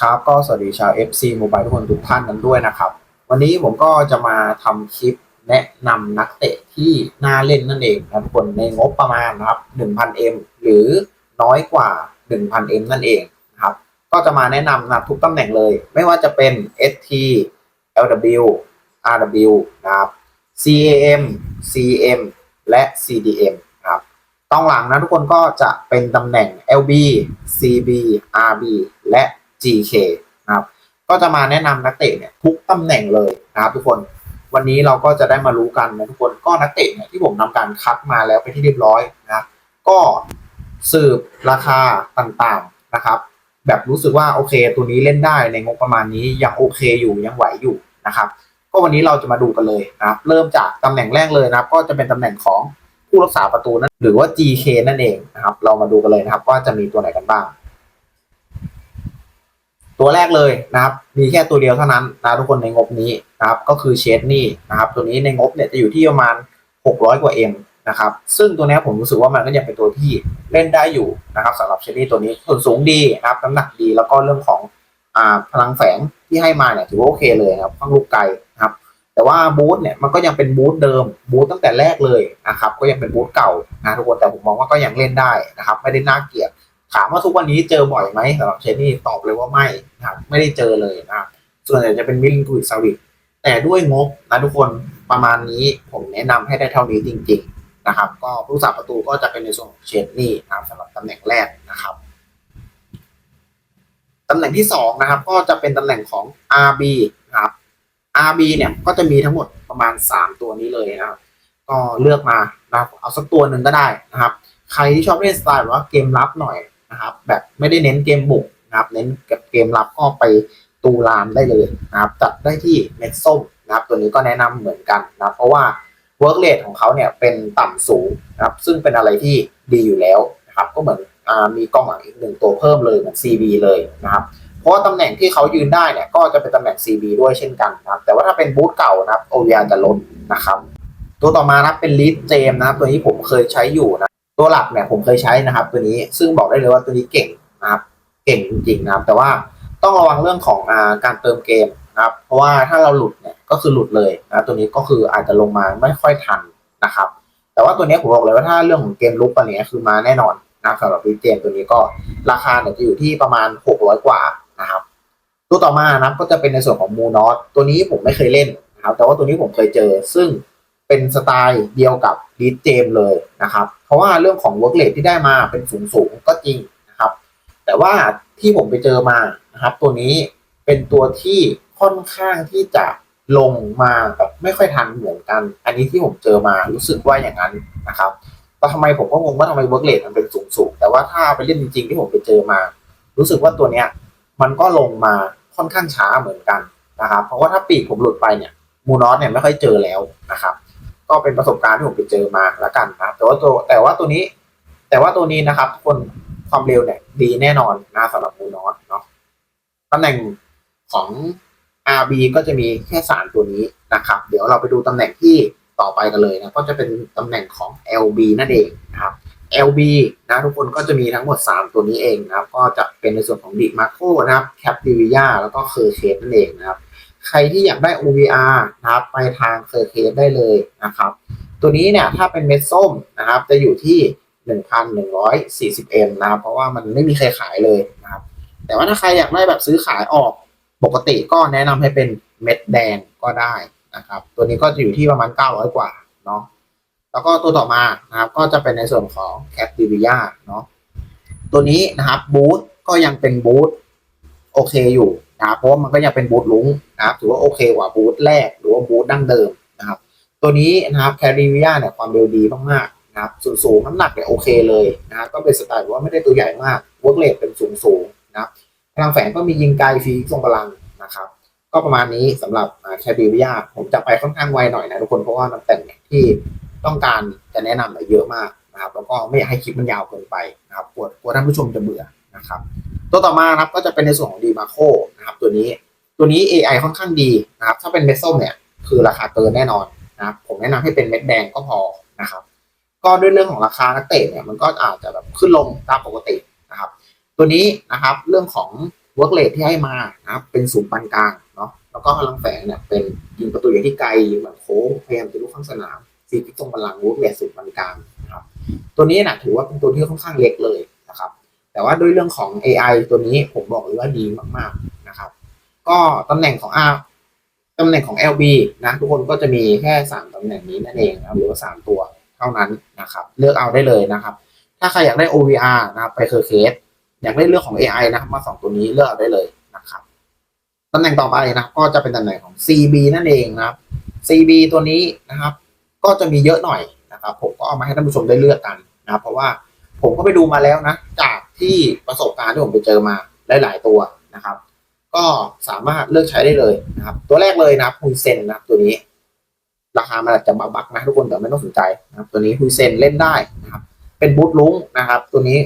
ครับก็สวัสดีชาว FC Mobile ทุกคนทุกท่านกันด้วยนะครับ วันนี้ผมก็จะมาทำคลิปแนะนำนักเตะที่น่าเล่นนั่นเองนะทุกคนในงบประมาณนะครับ 1,000M หรือน้อยกว่า 1,000M นั่นเองนะครับ ก็จะมาแนะนำนะทุกตำแหน่งเลย ไม่ว่าจะเป็น ST LW RW นะครับ CAM CM และ CDM นะครับกองหลังนะทุกคนก็จะเป็นตำแหน่ง LB CB RB และ GK นะครับก็จะมาแนะนำนักเตะเนี่ยทุกตำแหน่งเลยนะครับทุกคนวันนี้เราก็จะได้มารู้กันนะทุกคนก็นักเตะเนี่ยที่ผมทำการคัดมาแล้วเป็นที่เรียบร้อยนะก็สืบราคาต่างๆนะครับแบบรู้สึกว่าโอเค ตัวนี้เล่นได้ในงบประมาณนี้ยังโอเคอยู่ยังไหวอยู่นะครับก็วันนี้เราจะมาดูกันเลยนะครับเริ่มจากตำแหน่งแรกเลยนะครับก็จะเป็นตำแหน่งของผู้รักษาประตูนั่นหรือว่า GK นั่นเองนะครับเรามาดูกันเลยนะครับว่าจะมีตัวไหนกันบ้าง ตัวแรกเลยนะครับ มีแค่ตัวเดียวเท่านั้นนะทุกคนในงบนี้นะครับ ก็คือเชดนี่นะครับ ตัวนี้ในงบเนี่ยจะอยู่ที่ประมาณ 600 กว่า M นะครับ ซึ่งตัวนี้ผมรู้สึกว่ามันก็ยังเป็นตัวที่เล่นได้อยู่นะครับสำหรับเชดนี่ตัวนี้ส่วนสูงดีนะครับน้ำหนักดีแล้วก็เรื่องของอ่าพลังแฝงที่ให้มาเนี่ยถือว่าโอเคเลยครับข้างลูกไกลนะครับ แต่ว่าบูธเนี่ยมันก็ยังเป็นบูธเดิมบูธตั้งแต่แรกเลยนะครับ ก็ยังเป็นบูธเก่านะทุกคนแต่ผมมองว่าก็ยังเล่นได้นะครับ ไม่ได้น่าเกลียด ถามว่าทุกวันนี้เจอบ่อยไหมสำหรับเชนนี่ตอบเลยว่าไม่นะครับไม่ได้เจอเลยนะครับส่วนใหญ่จะเป็นมิลิงทูอิสวิกแต่ด้วยงบนะทุกคนประมาณนี้ผมแนะนำให้ได้เท่านี้จริง ๆนะครับ ก็ผู้สาประตูก็จะเป็นในส่วนของเชนนี่นะครับสำหรับตำแหน่งแรกนะครับตำแหน่งที่สองนะครับก็จะเป็นตำแหน่งของ RB นะครับ RB เนี่ยก็จะมีทั้งหมดประมาณ 3 ตัวนี้เลยนะครับ ก็เลือกมานะครับเอาสักตัวหนึ่งก็ได้นะครับ ใครที่ชอบเล่นสไตล์ว่าเกมรับหน่อย นะครับ แบบไม่ได้เน้นเกมบุกนะครับ เน้นกับเกมรับก็ไปตูรามได้เลยนะครับ จัดได้ที่เม็ดส้มนะครับ ตัวนี้ก็แนะนำเหมือนกันนะครับ เพราะว่า work rate ของเขาเนี่ยเป็นต่ำสูงนะครับ ซึ่งเป็นอะไรที่ดีอยู่แล้วนะครับ ก็เหมือนอมีกองหลังอีกหนึ่งตัวเพิ่มเลยเหมือน CB เลยนะครับ เพราะว่าตำแหน่งที่เขายืนได้เนี่ยก็จะเป็นตำแหน่ง CB ด้วยเช่นกันนะครับ แต่ว่าถ้าเป็นบูธเก่านะครับ OVR จะลดนะครับ ตัวต่อมานะเป็นลิสเจมนะครับตัวนี้ผมเคยใช้อยู่นะ ตัวหลักเนี่ยผมเคยใช้นะครับ ตัวนี้ซึ่งบอกได้เลยว่าตัวนี้เก่งนะครับเก่งจริงๆนะครับ แต่ว่าต้องระวังเรื่องของอาการเติมเกมนะครับ เพราะว่าถ้าเราหลุดเนี่ยก็คือหลุดเลยนะตัวนี้ก็คืออาจจะลงมาไม่ค่อยทันนะครับ แต่ว่าตัวนี้ผมบอกเลยว่าถ้าเรื่องของเกมลุกอันนี้คือมาแน่นอนนะครับสำหรับลิเจมตัวนี้ก็ราคาเนี่ยจะอยู่ที่ประมาณ 600 กว่านะครับ ตัวต่อมานะก็จะเป็นในส่วนของมูนอสตัวนี้ผมไม่เคยเล่นนะครับ แต่ว่าตัวนี้ผมเคยเจอซึ่ง เป็นสไตล์เดียวกับลีดเจมเลยนะครับ เพราะว่าเรื่องของ work rate ที่ได้มาเป็นสูงสูงก็จริงนะครับ แต่ว่าที่ผมไปเจอมานะครับ ตัวนี้เป็นตัวที่ค่อนข้างที่จะลงมาแบบไม่ค่อยทันเหมือนกัน อันนี้ที่ผมเจอมารู้สึกว่าอย่างนั้นนะครับแต่ทำไมผมก็งงว่าทำไม work rate มันเป็นสูงสูงแต่ว่าถ้าไปเล่นจริงๆที่ผมไปเจอมา รู้สึกว่าตัวเนี้ยมันก็ลงมาค่อนข้างช้าเหมือนกันนะครับ เพราะว่าถ้าปีกผมหลุดไปเนี่ยมูนอสเนี่ยไม่ค่อยเจอแล้วนะครับ ก็เป็นประสบการณ์ที่ผมไปเจอมาแล้วกันนะแต่ว่าตัวแต่ว่าตัวนี้ แต่ว่าตัวนี้นะครับคนความเร็วเนี่ยดีแน่นอนนะสำหรับมูนอสเนาะตำแหน่งของ RB ก็จะมีแค่สามตัวนี้นะครับ เดี๋ยวเราไปดูตำแหน่งที่ต่อไปกันเลยนะก็จะเป็นตำแหน่งของ LB นั่นเองนะครับ LB นะทุกคนก็จะมีทั้งหมด 3 ตัวนี้เองนะครับ ก็จะเป็นในส่วนของดิมาโคนะครับแคปดิวิยาแล้วก็เคอร์เคสนั่นเองนะครับ ใครที่อยากได้ OVR นะครับ ไปทางเคอร์เคสได้เลยนะครับ ตัวนี้เนี่ยถ้าเป็นเม็ดส้มนะครับ จะอยู่ที่ 1,140M นะครับ เพราะว่ามันไม่มีใครขายเลยนะครับ แต่ว่าถ้าใครอยากได้แบบซื้อขายออกปกติก็แนะนำให้เป็นเม็ดแดงก็ได้นะครับ ตัวนี้ก็จะอยู่ที่ประมาณ 900 กว่าเนาะแล้วก็ตัวต่อมานะครับ ก็จะเป็นในส่วนของ c a p t i v i a เนาะตัวนี้นะครับบูธก็ยังเป็นบูธโอเคอยู่ นะครับเพราะว่ามันก็ยังเป็นบูธลุงนะครับถือว่าโอเคกว่าบูธแรกหรือว่าบูธดั้งเดิมนะครับ ตัวนี้นะครับ c a p t i v i a เนี่ยความเร็วดีมากๆนะครับส่วนสูงน้ำหนักเนี่ยโอเคเลยนะครับก็เป็นสไตล์ว่าไม่ได้ตัวใหญ่มากเวิร์กเลเป็นสูงสูงนะครับพลังแฝงก็มียิงไกลฟรีทรงพลังนะครับ ก็ประมาณนี้สำหรับแคดิวิยผมจะไปค่อนข้างไวหน่อยนะทุกคนเพราะว่าน้ำแต่งเนี่ยที่ต้องการจะแนะนำเยอะมากนะครับแล้วก็ไม่อยากให้คลิปมันยาวเกินไปนะครับกลัวกลัวท่านผู้ชมจะเบื่อนะครับตัวต่อมาครับก็จะเป็นในส่วนของดีมาโคนะครับตัวนี้ตัวนี้ AI ค่อนข้างดีนะครับถ้าเป็นเม็ดส้มเนี่ยคือราคาเกินแน่นอนนะครับผมแนะนำให้เป็นเม็ดแดงก็พอนะครับก็ด้วยเรื่องของราคานักเตะเนี่ยมันก็อาจจะแบบขึ้นลงตามปกตินะครับตัวนี้นะครับเรื่องของเวิร์กเลทที่ให้มานะครับเป็นศูนย์ปานกลางเนาะแล้วก็พลังแฝงเนี่ยเป็นยิงประตูอย่างที่ไกลยิงแบบโค้งพยายามจะลุกข้างสนามซีพิกตรงพลังเวิร์กเลทศูนย์ปานกลางนะครับตัวนี้นะถือว่าเป็นตัวที่ค่อนข้างเล็กเลย แต่ว่าด้วยเรื่องของ AI ตัวนี้ผมบอกเลยว่าดีมากๆนะครับ ก็ตำแหน่งของ R ตำแหน่งของ LB นะทุกคนก็จะมีแค่ 3ตำแหน่งนี้นั่นเองนะหรือว่า 3 ตัวเท่านั้นนะครับ เลือกเอาได้เลยนะครับ ถ้าใครอยากได้ OVR นะครับไปเคอร์เคสอยากได้เรื่องของ AI นะครับมาสองตัวนี้เลือกเอาได้เลยนะครับตำแหน่งต่อไปนะก็จะเป็นตำแหน่งของ CB นั่นเองนะครับ CB ตัวนี้นะครับ ก็จะมีเยอะหน่อยนะครับ ผมก็เอามาให้ท่านผู้ชมได้เลือกกันนะเพราะว่าผมก็ไปดูมาแล้วนะ จาก ที่ประสบการณ์ที่ผมไปเจอมาหลายๆตัวนะครับ ก็สามารถเลือกใช้ได้เลยนะครับ ตัวแรกเลยนะฮุนเซนนะตัวนี้ ราคามันอาจจะบักนะทุกคนแต่ไม่ต้องสนใจนะครับตัวนี้ฮุนเซนเล่นได้นะครับ เป็นบูทลุ้งนะครับ ตัวนี้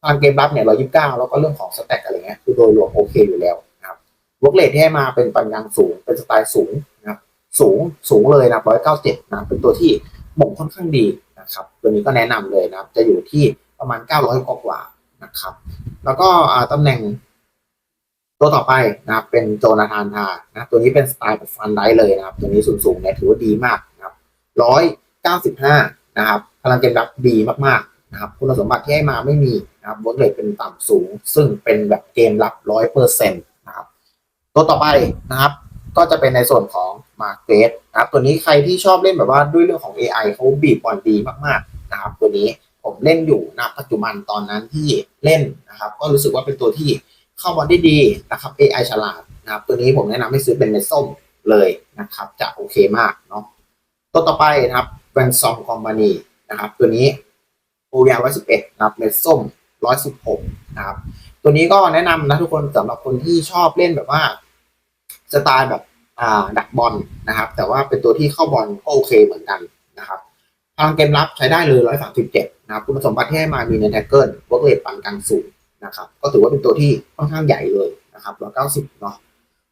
พลังเกมรับเนี่ยร้อยยี่สิบเก้าแล้วก็เรื่องของสแต็กอะไรเงี้ยคือโดยรวมโอเคอยู่แล้วนะครับวกเลทที่ให้มาเป็นปันกลางสูงเป็นสไตล์สูงนะครับสูงสูงเลยนะร้อยเก้าเจ็ดนะเป็นตัวที่หม่งค่อนข้างดีนะครับ ตัวนี้ก็แนะนำเลยนะครับ จะอยู่ที่ประมาณเก้าร้อยกว่า นะครับ แล้วก็ตำแหน่งตัวต่อไปนะครับ เป็นโจนาธานทานะตัวนี้เป็นสไตล์แบบฟันได้เลยนะครับ ตัวนี้สูงๆเนี่ยถือว่าดีมากนะครับร้อยเก้าสิบห้านะครับพลังเกมรับดีมากๆนะครับ คุณสมบัติที่ให้มาไม่มีนะครับวอตเลทเป็นต่ำสูง ซึ่งเป็นแบบเกมรับร้อยเปอร์เซ็นต์นะครับ ตัวต่อไปนะครับ ก็จะเป็นในส่วนของมาเกตนะครับ ตัวนี้ใครที่ชอบเล่นแบบว่าด้วยเรื่องของ AI เขาบีบบอลดีมากๆนะครับ ตัวนี้ ผมเล่นอยู่นะปัจจุบันตอนนั้นที่เล่นนะครับ ก็รู้สึกว่าเป็นตัวที่เข้าบอลได้ดีนะครับ AI ฉลาดนะครับ ตัวนี้ผมแนะนำให้ซื้อเป็นเม็ดส้มเลยนะครับ จะโอเคมากเนาะตัวต่อไปนะครับแวนซอมคอมพานีนะครับ ตัวนี้โอยาร้อยสิบเอ็ดนะครับเม็ดส้มร้อยสิบหกนะครับ ตัวนี้ก็แนะนำนะทุกคนสำหรับคนที่ชอบเล่นแบบว่าสไตล์แบบอ่าดักบอลนะครับ แต่ว่าเป็นตัวที่เข้าบอลก็โอเคเหมือนกันนะครับพลังเกมรับใช้ได้เลย137 นะครับคุณสมบัติที่ให้มามีในแท็กเกิลวอร์กเลทปานกลางสูงนะครับก็ถือว่าเป็นตัวที่ค่อนข้างใหญ่เลยนะครับ190เก้าสิบเนาะ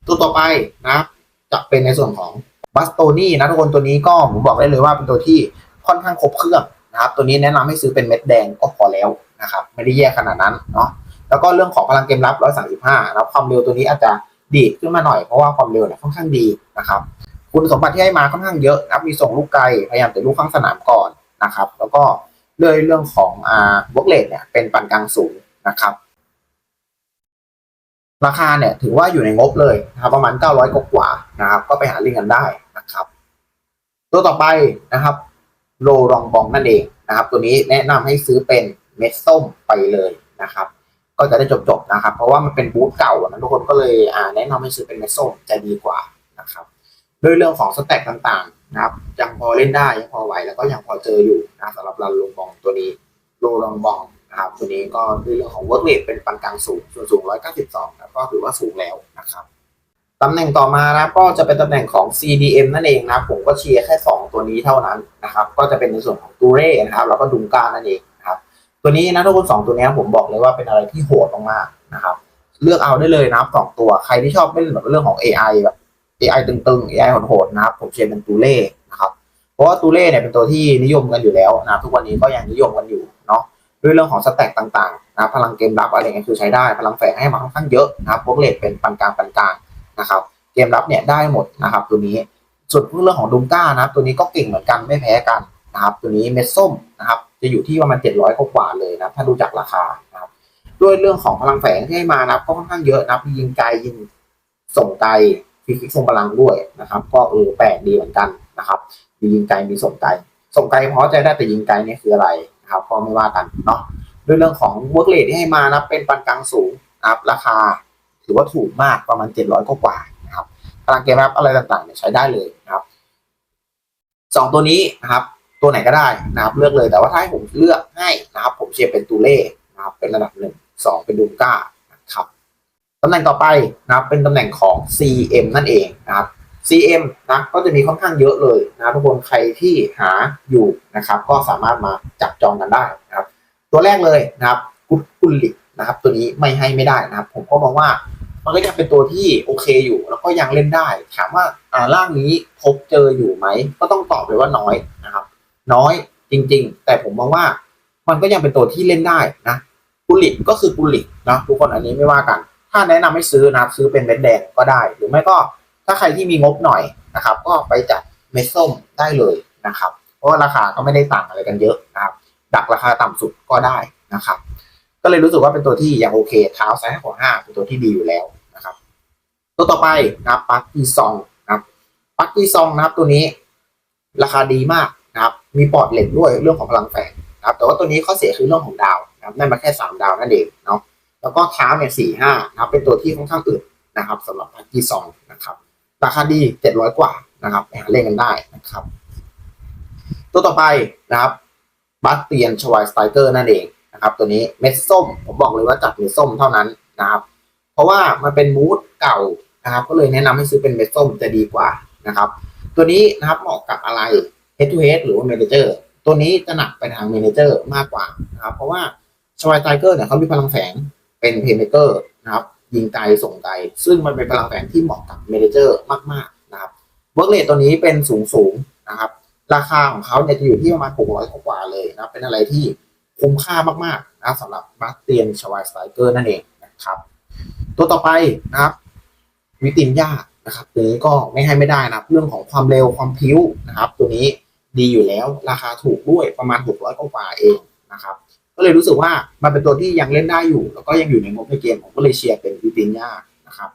ตัวต่อไปนะครับจะเป็นในส่วนของบัสโตนี่นะทุกคนตัวนี้ก็ผมบอกได้เลยว่าเป็นตัวที่ค่อนข้างครบเครื่องนะครับตัวนี้แนะนำให้ซื้อเป็นเม็ดแดงก็พอแล้วนะครับไม่ได้แย่ขนาดนั้นเนาะแล้วก็เรื่องของพลังเกมรับ 135แล้วความเร็วตัวนี้อาจจะดีขึ้นมาหน่อยเพราะว่าความเร็วเนี่ยค่อนข้างดีนะครับคุณสมบัติที่ให้มาค่อนข้างเยอะนะมีส่งลูกไกลพยายามจะลูกข้างสนามก่อนนะครับแล้วก็ เรื่องเรื่องของอ่าบล็อกเลทเนี่ยเป็นปานกลางสูงนะครับ ราคาเนี่ยถือว่าอยู่ในงบเลยนะครับประมาณ 900กว่ากว่านะครับ ก็ไปหาลิงกันได้นะครับ ตัวต่อไปนะครับโลรองบองนั่นเองนะครับ ตัวนี้แนะนำให้ซื้อเป็นเม็ดส้มไปเลยนะครับ ก็จะได้จบๆนะครับ เพราะว่ามันเป็นบูธเก่านะทุกคนก็เลยแนะนำให้ซื้อเป็นเม็ดสโซมจะดีกว่านะครับ ด้วยเรื่องของสแต็กต่างๆ นะครับยังพอเล่นได้ยังพอไหวแล้วก็ยังพอเจออยู่นะสำหรับรันลงบองตัวนี้โลลองบองนะครับตัวนี้ก็ด้วยเรื่องของเวิร์กเรทเป็นปานกลางสูง ส่วนสูง 192นะก็ถือว่าสูงแล้วนะครับตำแหน่งต่อมานะก็จะเป็นตำแหน่งของ CDM นั่นเองนะผมก็เชียร์แค่ 2 ตัวนี้เท่านั้นนะครับก็จะเป็นในส่วนของตูเร่นะครับแล้วก็ดุงกานั่นเองนะครับตัวนี้นะทุกคนสองตัวนี้ผมบอกเลยว่าเป็นอะไรที่โหดมากๆนะครับเลือกเอาได้เลยนะสองตัวใครที่ชอบเล่นแบบเรื่องของ AI แบบ AI ตึงๆ AI โหดๆนะครับ ผมเชียร์เป็นตูเล่นะครับ เพราะว่าตูเล่เนี่ยเป็นตัวที่นิยมกันอยู่แล้วนะทุกวันนี้ก็ยังนิยมกันอยู่เนาะด้วยเรื่องของสแต็กต่างๆนะพลังเกมรับอะไรเงี้ยคือใช้ได้พลังแฝงให้มาค่อนข้างเยอะนะครับพวกเลทเป็นปานกลางปานกลางนะครับ เกมรับเนี่ยได้หมดนะครับ ตัวนี้ส่วนเรื่องของดุมก้านะครับ ตัวนี้ก็เก่งเหมือนกันไม่แพ้กันนะครับ ตัวนี้เม็ดส้มนะครับ จะอยู่ที่ประมาณ700กว่าเลยนะถ้าดูจากราคานะครับด้วยเรื่องของพลังแฝงที่ให้มานะครับก็ค่อนข้างเยอะนะครับยิงไกลยิงส่งไกล ฟิกส่งพลังด้วยนะครับ ก็เออแปลกดีเหมือนกันนะครับมียิงไกลมีส่งไกลส่งไกลเพราะใจได้แต่ยิงไกลเนี่ยคืออะไรนะครับก็ไม่ว่ากันเนาะด้วยเรื่องของเวิร์กเลทที่ให้มานะเป็นปานกลางสูงนะครับราคาถือว่าถูกมากประมาณ 700 กว่านะครับพลังเกมรับอะไรต่างๆเนี่ยใช้ได้เลยนะครับสองตัวนี้นะครับ ตัวไหนก็ได้นะครับ เลือกเลยแต่ว่าถ้าให้ผมเลือกให้นะครับ ผมเชียร์เป็นตูเล่นะครับ เป็นระดับหนึ่งสองเป็นดูมก้า ตำแหน่งต่อไปนะครับเป็นตำแหน่งของ CM นั่นเองนะครับ CM นะก็จะมีค่อนข้างเยอะเลยนะทุกคนใครที่หาอยู่นะครับก็สามารถมาจับจองกันได้นะครับ ตัวแรกเลยนะครับกุดกุลิกนะครับ ตัวนี้ไม่ให้ไม่ได้นะครับ ผมก็มองว่ามันก็ยังเป็นตัวที่โอเคอยู่ แล้วก็ยังเล่นได้ ถามว่าอ่าร่างนี้พบเจออยู่ไหม ก็ต้องตอบเลยว่าน้อยนะครับ น้อยจริง ๆ แต่ผมมองว่ามันก็ยังเป็นตัวที่เล่นได้นะกุลิกก็คือกุลิกนะทุกคนอันนี้ไม่ว่ากัน ถ้าแนะนำให้ซื้อนะซื้อเป็นเม็ดแดงก็ได้ หรือไม่ก็ถ้าใครที่มีงบหน่อยนะครับ ก็ไปจัดเม็ดส้มได้เลยนะครับ เพราะว่าราคาก็ไม่ได้ต่างอะไรกันเยอะนะครับ ดักราคาต่ำสุดก็ได้นะครับ ก็เลยรู้สึกว่าเป็นตัวที่ยังโอเคเท้าซ้ายขวาห้าเป็นตัวที่ดีอยู่แล้วนะครับ ตัวต่อไปนะปักกีซองนะครับปักกีซองนะครับตัวนี้ราคาดีมากนะครับ มีปอดเหล็กด้วยเรื่องของพลังแฝงนะครับ แต่ว่าตัวนี้ข้อเสียคือเรื่องของดาวนะครับได้มาแค่สามดาวนั่นเองเนาะ แล้วก็เท้าเนี่ยสี่ห้านะครับเป็นตัวที่ค่อนข้างอึดนะครับสำหรับปักกีซองนะครับราคาดีเจ็ดร้อยกว่านะครับไปหาเล่นกันได้นะครับ ตัวต่อไปนะครับบัสเตียนชวายสไตเกอร์นั่นเองนะครับ ตัวนี้เม็ดส้มผมบอกเลยว่าจัดเม็ดส้มเท่านั้นนะครับ เพราะว่ามันเป็นมูดเก่านะครับ ก็เลยแนะนำให้ซื้อเป็นเม็ดส้มจะดีกว่านะครับ ตัวนี้นะครับเหมาะกับอะไร head to head หรือว่า manager ตัวนี้จะหนักไปทาง manager มากกว่านะครับ เพราะว่าชวายสไตเกอร์เนี่ยเขามีพลังแฝง เป็น playmaker นะครับยิงไกลส่งไกล ซึ่งมันเป็นพลังแฝงที่เหมาะกับ manager มากๆนะครับเวิร์กเลทตัวนี้เป็นสูงสูงๆนะครับราคาของเขาเนี่ยจะอยู่ที่ประมาณ 600 กว่าเลยนะเป็นอะไรที่คุ้มค่ามากๆนะสำหรับมาร์เตียนชวายสไตเกอร์นั่นเองนะครับ ตัวต่อไปนะครับ วิตินยานะครับตัวนี้ก็ไม่ให้ไม่ได้นะเรื่องของความเร็วความพิ้วนะครับ ตัวนี้ดีอยู่แล้วราคาถูกด้วยประมาณ 600 กว่าเองนะครับ ก็เลยรู้สึกว่ามันเป็นตัวที่ยังเล่นได้อยู่ แล้วก็ยังอยู่ในงบในเกมผมก็เลยเชียร์เป็นวิตินยานะครับ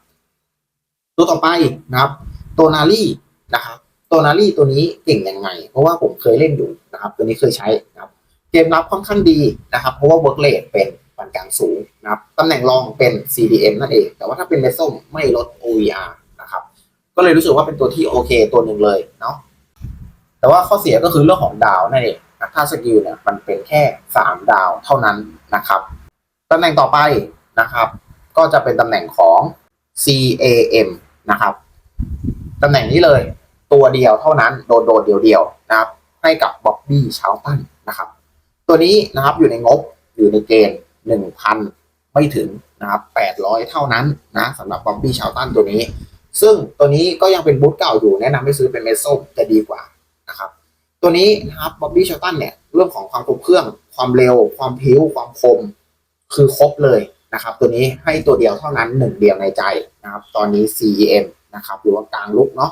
ตัวต่อไปนะครับตัวนารี่นะครับตัวนารี่ตัวนี้เก่งยังไง เพราะว่าผมเคยเล่นอยู่นะครับ ตัวนี้เคยใช้นะครับ เกมรับค่อนข้างดีนะครับ เพราะว่าเวิร์กเลทเป็นปานกลางสูงนะครับตำแหน่งรองเป็น CDM นั่นเอง แต่ว่าถ้าเป็นเมส้มไม่ลด OER นะครับ ก็เลยรู้สึกว่าเป็นตัวที่โอเคตัวหนึ่งเลยเนาะแต่ว่าข้อเสียก็คือเรื่องของดาวนั่นเอง นะถ้าสกิลเนี่ยมันเป็นแค่ 3 ดาวเท่านั้นนะครับตำแหน่งต่อไปนะครับ ก็จะเป็นตำแหน่งของ CAM นะครับตำแหน่งนี้เลยตัวเดียวเท่านั้นโดดโดดเดียวเดียวนะครับ ให้กับบ๊อบบี้ชาวตันนะครับ ตัวนี้นะครับอยู่ในงบอยู่ในเกณฑ์หนึ่งพันไม่ถึงนะครับแปดร้อยเท่านั้นนะสำหรับบ๊อบบี้ชาวตันตัวนี้ ซึ่งตัวนี้ก็ยังเป็นบูธเก่าอยู่แนะนำให้ซื้อเป็นเมสส้มจะดีกว่านะครับ ตัวนี้นะครับบ๊อบบี้ชาวตันเนี่ยเรื่องของความครบเครื่อง ความเร็ว ความพิ้ว ความคม คือครบเลยนะครับ ตัวนี้ให้ตัวเดียวเท่านั้นหนึ่งเดียวในใจนะครับ ตอนนี้ CEM นะครับหรือว่ากลางลุกเนาะ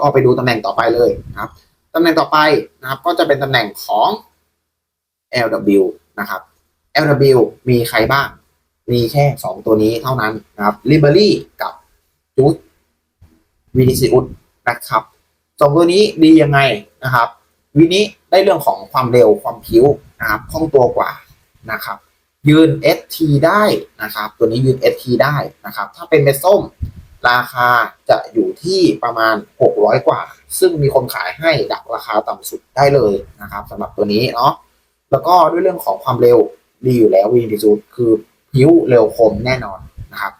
ก็ไปดูตำแหน่งต่อไปเลยนะครับตำแหน่งต่อไปนะครับ ก็จะเป็นตำแหน่งของ LW นะครับ LW มีใครบ้าง มีแค่ 2 ตัวนี้เท่านั้นนะครับ l i b e r y กับจูดวินิซิอุสนะครับสองตัวนี้ดียังไงนะครับ วินิได้เรื่องของความเร็วความผิวนะครับคล่องตัวกว่านะครับ ยืน ST ได้นะครับ ตัวนี้ยืน ST ได้นะครับ ถ้าเป็นเม็ดส้มราคาจะอยู่ที่ประมาณ 600 กว่า ซึ่งมีคนขายให้ดักราคาต่ำสุดได้เลยนะครับสำหรับตัวนี้เนาะแล้วก็ด้วยเรื่องของความเร็วดีอยู่แล้ววีนิซูดคือพิ้วเร็วคมแน่นอนนะครับ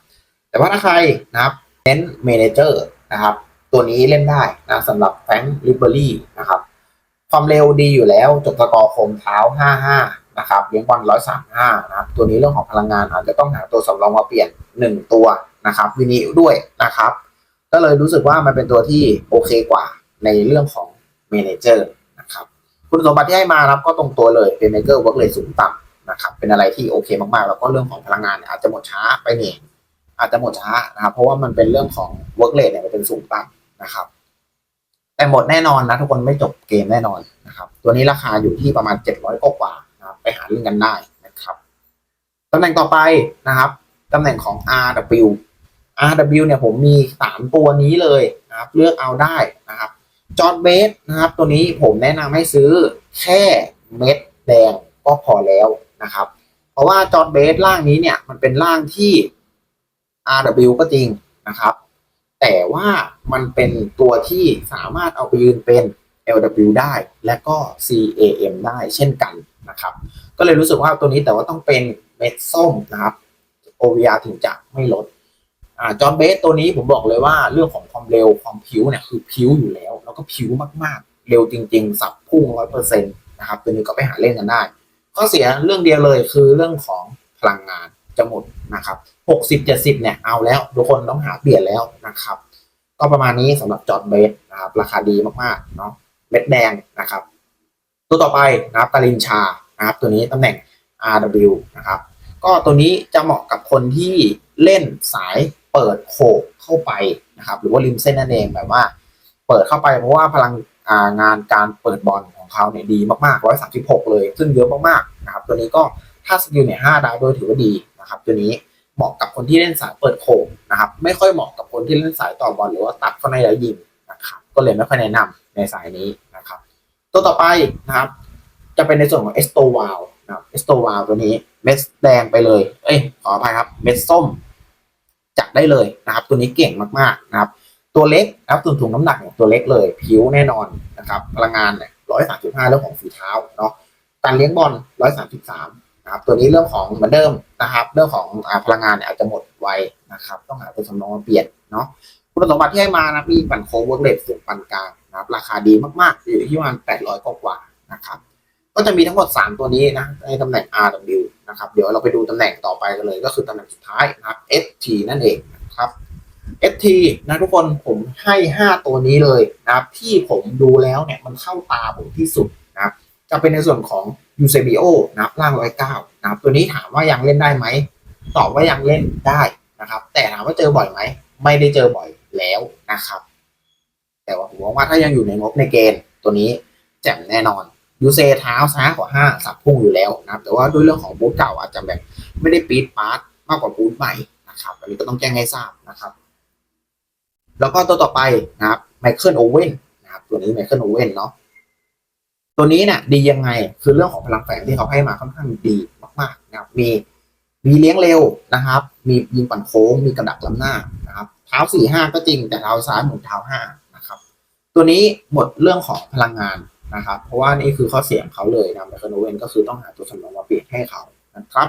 แต่ว่าถ้าใครนะครับเน้นเมนเจอร์นะครับ ตัวนี้เล่นได้นะสำหรับแฟงลิเบอรี่นะครับ ความเร็วดีอยู่แล้วจบสกอร์คมเท้า 55 นะครับเลี้ยงบอล135 นะครับ ตัวนี้เรื่องของพลังงานอาจจะต้องหาตัวสำรองมาเปลี่ยน 1 ตัวนะครับวินิด้วยนะครับ ก็เลยรู้สึกว่ามันเป็นตัวที่โอเคกว่าในเรื่องของเมเนเจอร์นะครับคุณสมบัติที่ให้มานะครับก็ตรงตัวเลยเป็นเมเกอร์เวิร์กเลยสูงต่ำนะครับเป็นอะไรที่โอเคมากๆ แล้วก็เรื่องของพลังงานเนี่ยอาจจะหมดช้าไปหน่อยอาจจะหมดช้านะครับเพราะว่ามันเป็นเรื่องของเวิร์กเลทเนี่ยมันเป็นสูงต่ำนะครับ แต่หมดแน่นอนนะทุกคนไม่จบเกมแน่นอนนะครับ ตัวนี้ราคาอยู่ที่ประมาณ 700กว่านะครับไปหาเล่นกันได้นะครับตำแหน่งต่อไปนะครับตำแหน่งของ RW RW เนี่ยผมมีสามตัวนี้เลยนะครับ เลือกเอาได้นะครับจอร์ดเบสนะครับ ตัวนี้ผมแนะนำให้ซื้อแค่เม็ดแดงก็พอแล้วนะครับ เพราะว่าจอร์ดเบสร่างนี้เนี่ยมันเป็นร่างที่ RW ก็จริงนะครับ แต่ว่ามันเป็นตัวที่สามารถเอาไปยืนเป็น LW ได้ และก็ CAM ได้เช่นกันนะครับ ก็เลยรู้สึกว่าตัวนี้แต่ว่าต้องเป็นเม็ดส้มนะครับ OVR ถึงจะไม่ลดจอห์นเบสตัวนี้ผมบอกเลยว่าเรื่องของความเร็วความผิวเนี่ยคือผิวอยู่แล้ว แล้วก็ผิวมากๆ เร็วจริงๆ สับพุ่งร้อยเปอร์เซ็นต์นะครับ ตัวนี้ก็ไปหาเล่นกันได้ ข้อเสียเรื่องเดียวเลยคือเรื่องของพลังงานจะหมดนะครับ หกสิบเจ็ดสิบเนี่ยเอาแล้ว ทุกคนต้องหาเปลี่ยนแล้วนะครับ ก็ประมาณนี้สำหรับจอห์นเบสนะครับราคาดีมากๆเนาะเม็ดแดงนะครับ ตัวต่อไปนะครับกาลินชานะครับตัวนี้ตำแหน่ง RW นะครับ ก็ตัวนี้จะเหมาะกับคนที่เล่นสายเปิดโขกเข้าไปนะครับ หรือว่าริมเส้นนั่นเองแบบว่า เปิดเข้าไปเพราะว่าพลังงานการเปิดบอลของเขาเนี่ยดีมากๆ136เลย ซึ่งเยอะมากๆนะครับ ตัวนี้ก็ถ้าสกิลเนี่ย5ดาวโดยถือว่าดีนะครับ ตัวนี้ เหมาะกับคนที่เล่นสายเปิดโขกนะครับ ไม่ค่อยเหมาะกับคนที่เล่นสายต่อบอลหรือว่าตัดเข้าในแล้วยิงนะครับ ก็เลยไม่ค่อยแนะนำในสายนี้นะครับ ตัวต่อไปนะครับ จะเป็นในส่วนของเอสโตวาลนะครับเอสโตวาลตัวนี้เม็ดแดงไปเลย เอ้ยขออภัยครับ เม็ดส้มจัดได้เลยนะครับ ตัวนี้เก่งมากๆนะครับ ตัวเล็กนะครับส่วนถุงน้ำหนักตัวเล็กเลย ผิวแน่นอนนะครับ พลังงานเนี่ยร้อยสามสิบห้าเรื่องของฝีเท้าเนาะการเลี้ยงบอลร้อยสามสิบสาม นะครับตัวนี้เรื่องของเหมือนเดิมนะครับ เรื่องของอพลังงานเนี่ยอาจจะหมดไวนะครับ ต้องหาตัวสำรองมาเปลี่ยนเนาะคุณสมบัติที่ให้มานะมีปั่นโคเวิร์กเลทสูงปานกลางนะครับ ราคาดีมากๆ อยู่ที่ประมาณแปดร้อยกว่าๆนะครับ ก็จะมีทั้งหมด 3 ตัวนี้นะในตำแหน่ง RW นะครับ เดี๋ยวเราไปดูตำแหน่งต่อไปกันเลย ก็คือตำแหน่งสุดท้ายนะครับ ST นั่นเองนะครับ ST นะทุกคนผมให้ 5 ตัวนี้เลยนะครับที่ผมดูแล้วเนี่ยมันเข้าตาผมที่สุด จะเป็นในส่วนของ Eusebio นะครับล่าง109นะครับตัวนี้ถามว่ายังเล่นได้ไหมตอบว่ายังเล่นได้นะครับ แต่ถามว่าเจอบ่อยไหมไม่ได้เจอบ่อยแล้วนะครับ แต่ว่าผมว่าถ้ายังอยู่ในงบในเกณฑ์ตัวนี้แจ่มแน่นอนยูเซเท้าซ้ายกว่าห้าสับพุ่งอยู่แล้วนะครับ แต่ว่าด้วยเรื่องของบูทเก่าอาจจะแบบไม่ได้ปีดปาร์ตมากกว่าบูทใหม่นะครับอันนี้ก็ต้องแจ้งให้ทราบนะครับ แล้วก็ตัวต่อไปนะครับไมเคิลโอเว่นนะครับ ตัวนี้ไมเคิลโอเว่นเนาะ ตัวนี้เนี่ยดียังไงคือเรื่องของพลังแฝงที่เขาให้มาค่อนข้างดีมากๆนะครับมีมีเลี้ยงเร็วนะครับ มียิงปั่นโค้ง มีกระดักล้ำหน้านะครับ เท้าสี่ห้าก็จริงแต่เท้าซ้ายหมุนเท้าห้านะครับ ตัวนี้หมดเรื่องของพลังงานนะครับ เพราะว่านี่คือข้อเสียของเขาเลยนะไมเคิลโอเวนก็คือต้องหาตัวสำรองมาเปลี่ยนให้เขานะครับ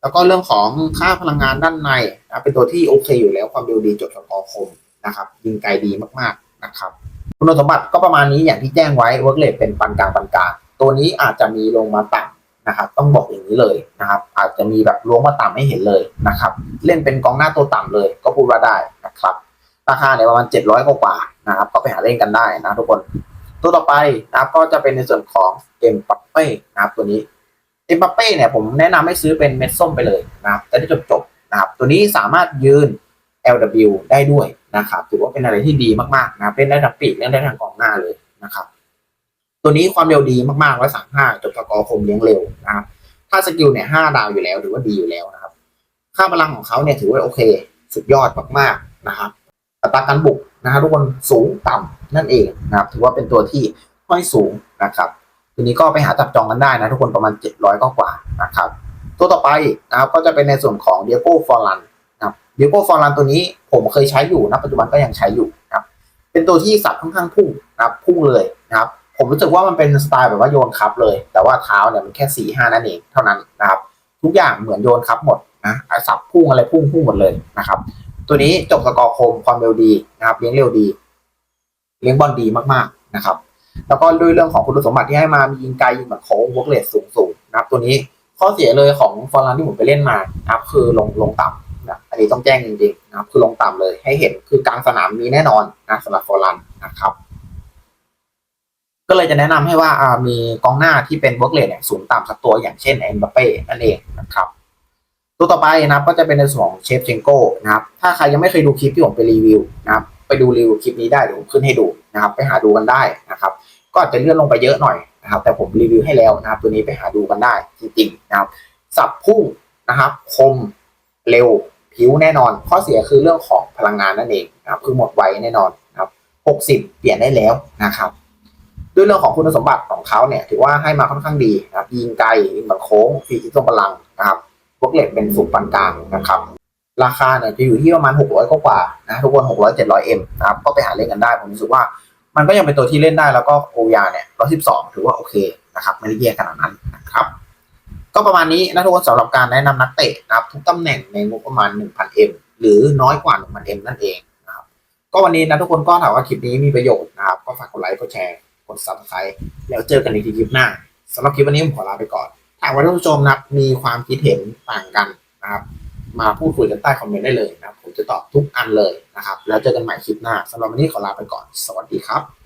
แล้วก็เรื่องของค่าพลังงานด้านในนะเป็นตัวที่โอเคอยู่แล้วความเร็วดีจดสกอร์คมนะครับ ยิงไกลดีมากๆนะครับ คุณสมบัติก็ประมาณนี้อย่างที่แจ้งไว้เวิร์กเลทเป็นปานกลางปานกลาง ตัวนี้อาจจะมีลงมาต่ำนะครับ ต้องบอกอย่างนี้เลยนะครับ อาจจะมีแบบลงมาต่ำให้เห็นเลยนะครับ เล่นเป็นกองหน้าตัวต่ำเลย ก็พูดว่าได้นะครับ ราคาเนี่ยประมาณ 700 กว่านะครับ ก็ไปหาเล่นกันได้นะทุกคน ตัวต่อไปนะครับก็จะเป็นในส่วนของเอ็มปัปเป้นะครับตัวนี้เอ็มปัปเป้เนี่ยผมแนะนำให้ซื้อเป็นเม็ดส้มไปเลยนะครับจะได้จบจบๆนะครับ ตัวนี้สามารถยืน LW ได้ด้วย นะครับถือว่าเป็นอะไรที่ดีมากๆนะเล่นได้ทั้งปีกเล่นได้ทั้งกองหน้าเลยนะครับ ตัวนี้ความเร็วดีมากๆร้อยสามห้าจบสกอร์คมเลี้ยงเร็วนะครับถ้าสกิลเนี่ยห้าดาวอยู่แล้วถือว่าดีอยู่แล้วนะครับ ค่าพลังของเขาเนี่ยถือว่าโอเค สุดยอดมากๆนะครับอัตราการบุกนะครับทุกคนสูงต่ำนั่นเองนะครับ ถือว่าเป็นตัวที่ค่อยสูงนะครับทีนี้ก็ไปหาจับจองกันได้นะทุกคนประมาณ 700ก็กว่านะครับ ตัวต่อไปนะครับก็จะเป็นในส่วนของเดียโก้ฟอร์ลัน นะครับเดียโกฟอร์ลันตัวนี้ผมเคยใช้อยู่นะปัจจุบันก็ยังใช้อยู่นะครับเป็นตัวที่สับค่อนข้างพุ่งนะครับพุ่งเลยนะครับผมรู้สึกว่ามันเป็นสไตล์แบบว่าโยนคัพเลย แต่ว่าเท้าเนี่ยมันแค่สี่ห้านั่นเองเท่านั้นนะครับทุกอย่างเหมือนโยนคัพหมดนะสับพุ่งอะไรพุ่งพุ่งหมดเลยนะครับตัวนี้จบสกอร์คมความเร็วดีนะครับเลี้ยงเร็วดี เลี้ยงบอลดีมากๆนะครับ แล้วก็ด้วยเรื่องของคุณสมบัติที่ให้มามียิงไกลยิงแบบโค้งวอล์กเลสสูงสูงๆนะครับตัวนี้ข้อเสียเลยของฟอร์ลันที่ผมไปเล่นมานะครับคือลงลงต่ำ อันนี้ต้องแจ้งจริงๆนะครับคือลงต่ำเลยให้เห็นคือกลางสนามมีแน่นอนนะสำหรับฟอรันนะครับ ก็เลยจะแนะนำให้ว่าามีกองหน้าที่เป็นเวอล์กเลสเนี่ยสูงต่ำสักตัวอย่างเช่นเอ็มบัปเป้นั่นเองนะครับ ตัวต่อไปนะครับก็จะเป็นในส่วนของเชฟเชงโก้นะครับถ้าใครยังไม่เคยดูคลิปที่ผมไปรีวิวนะครับไปดูรีวิวคลิปนี้ได้เดี๋ยวผมขึ้นให้ดูนะครับ ไปหาดูกันได้นะครับ ก็อาจจะเลื่อนลงไปเยอะหน่อยนะครับ แต่ผมรีวิวให้แล้วนะครับ ตัวนี้ไปหาดูกันได้จริงๆนะครับ สับพุ่งนะครับ คมเร็ว ผิวแน่นอน ข้อเสียคือเรื่องของพลังงานนั่นเองนะครับคือหมดไวแน่นอนนะครับ 60 เปลี่ยนได้แล้วนะครับ ด้วยเรื่องของคุณสมบัติของเขาเนี่ยถือว่าให้มาค่อนข้างดีนะครับยิงไกลยิงแบบโค้งฟรีที่ทรงพลังนะครับพวกเหล็กเป็นสูงปานกลางนะครับ ราคาเนี่ยจะอยู่ที่ประมาณ 600กว่านะทุกคน600 700 M นะครับก็ไปหาเล่นกันได้ ผมรู้สึกว่ามันก็ยังเป็นตัวที่เล่นได้แล้วก็โอยาเนี่ย112 ถือว่าโอเคนะครับไม่ได้แย่ขนาดนั้นนะครับ ก็ประมาณนี้นะทุกคนสำหรับการแนะนำนักเตะนะครับ ทุกตำแหน่งในงบประมาณ 1,000 M หรือน้อยกว่า 1,000 M นั่นเองนะครับ ก็วันนี้นะทุกคนก็ถามว่าคลิปนี้มีประโยชน์นะครับ ก็ฝากกดไลค์กดแชร์กด subscribe แล้วเจอกันในคลิปหน้าสำหรับคลิปวันนี้ผมขอลาไปก่อนหากว่าท่านผู้ชมนะครับมีความคิดเห็นต่างกันนะครับ มาพูดคุยกันใต้คอมเมนต์ได้เลยนะครับ ผมจะตอบทุกอันเลยนะครับ แล้วเจอกันใหม่คลิปหน้าสำหรับวันนี้ขอลาไปก่อน สวัสดีครับ